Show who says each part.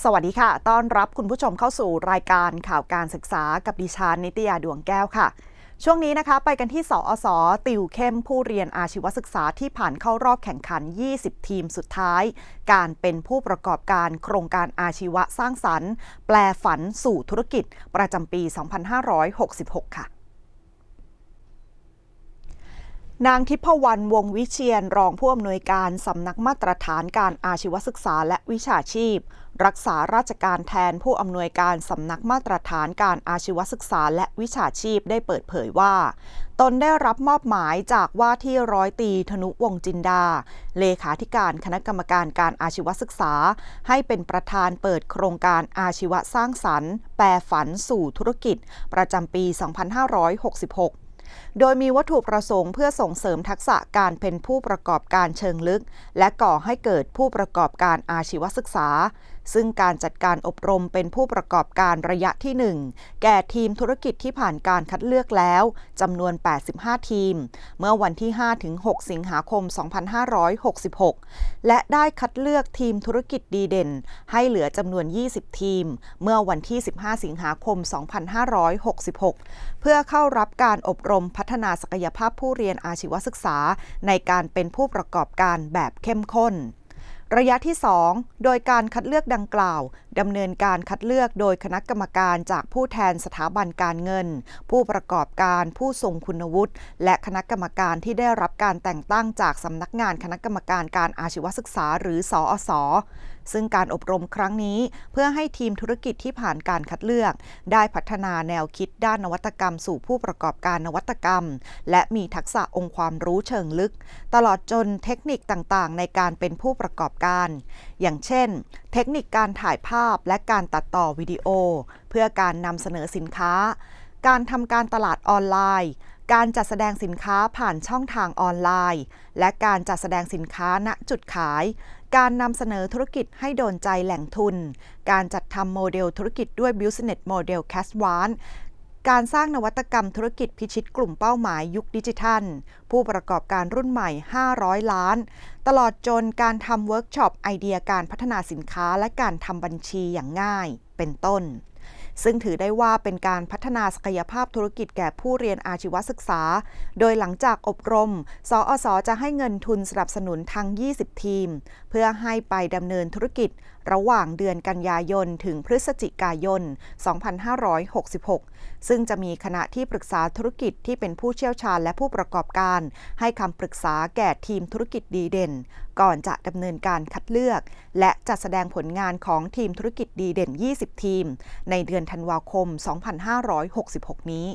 Speaker 1: สวัสดีค่ะ ต้อนรับคุณผู้ชมเข้าสู่รายการข่าวการศึกษากับดิฉันนิตยาดวงแก้วค่ะ ช่วงนี้นะคะ ไปกันที่สอสอติวเข้มผู้เรียนอาชีวศึกษาที่ผ่านเข้ารอบแข่งขัน 20 ทีมสุดท้าย การเป็นผู้ประกอบการโครงการอาชีวะสร้างสรรค์ แปลฝันสู่ธุรกิจประจำปี 2566 ค่ะ นางทิพวรรณวงวิเชียนรองผู้อำนวยการสำนักมาตรฐานการอาชีวศึกษาและวิชาชีพ รักษาราชการแทนผู้อำนวยการสำนักมาตรฐานการอาชีวศึกษาและวิชาชีพได้เปิดเผยว่า ตนได้รับมอบหมายจากว่าที่ร้อยตีธนุวงจินดา เลขาธิการคณะกรรมการการอาชีวศึกษา ให้เป็นประธานเปิดโครงการอาชีวสร้างสรรค์ แปลฝันสู่ธุรกิจ ประจำปี 2566 โดยมีวัตถุประสงค์เพื่อส่งเสริมทักษะการเป็นผู้ประกอบการเชิงลึก และก่อให้เกิดผู้ประกอบการอาชีวศึกษา ซึ่งการจัดการอบรมเป็นผู้ประกอบการระยะที่ 1 แก่ทีมธุรกิจที่ผ่านการคัดเลือกแล้วจำนวน 85 ทีม เมื่อวันที่ 5-6 สิงหาคม 2566 และได้คัดเลือกทีมธุรกิจดีเด่น ให้เหลือจำนวน 20 ทีม เมื่อวันที่ 15 สิงหาคม 2566 เพื่อเข้ารับการอบรมพัฒนาศักยภาพผู้เรียนอาชีวศึกษา ในการเป็นผู้ประกอบการแบบเข้มข้นระยะที่ 2 โดยการคัดเลือกดังกล่าวดำเนินการคัดเลือกโดยคณะกรรมการจากผู้แทนสถาบันการเงิน ผู้ประกอบการผู้ทรงคุณวุฒิ และคณะกรรมการที่ได้รับการแต่งตั้งจากสำนักงานคณะกรรมการการอาชีวศึกษาหรือสอสซึ่งการอบรมครั้งนี้เพื่อให้ทีมธุรกิจที่ผ่านการคัดเลือก ได้พัฒนาแนวคิดด้านนวัตกรรม สู่ผู้ประกอบการนวัตกรรม และมีทักษะองค์ความรู้เชิงลึก ตลอดจนเทคนิคต่างๆ ในการเป็นผู้ประกอบการ อย่างเช่น เทคนิคการถ่ายภาพและการตัดต่อวิดีโอ เพื่อการนำเสนอสินค้า การทำการตลาดออนไลน์ การจัดแสดงสินค้าผ่านช่องทางออนไลน์ และการจัดแสดงสินค้าณจุดขาย การนำเสนอธุรกิจให้โดนใจแหล่งทุน การจัดทำโมเดลธุรกิจด้วย Business Model c a s w a n การสร้างนวัตกรรมธุรกิจพิชิตกลุ่มเป้าหมายยุคดิจิทัล ผู้ประกอบการรุ่นใหม่ 500 ล้าน ตลอดจนการทำเวิร์กช็อปไอเดียการพัฒนาสินค้าและการทำบัญชีอย่างง่าย เป็นต้น ซึ่งถือได้ว่าเป็นการพัฒนาศักยภาพธุรกิจแก่ผู้เรียนอาชีวศึกษา โดยหลังจากอบรม สอสอจะให้เงินทุนสนับสนุนทั้ง 20 ทีม เพื่อให้ไปดำเนินธุรกิจระหว่างเดือนกันยายน ถึงพฤศจิกายน 2566 ซึ่งจะมีคณะที่ปรึกษาธุรกิจที่เป็นผู้เชี่ยวชาญและผู้ประกอบการ ให้คำปรึกษาแก่ทีมธุรกิจดีเด่น ก่อนจะดำเนินการคัดเลือก และจัดแสดงผลงานของทีมธุรกิจดีเด่น 20 ทีม ในเดือนอนธันวาคม 2566 นี้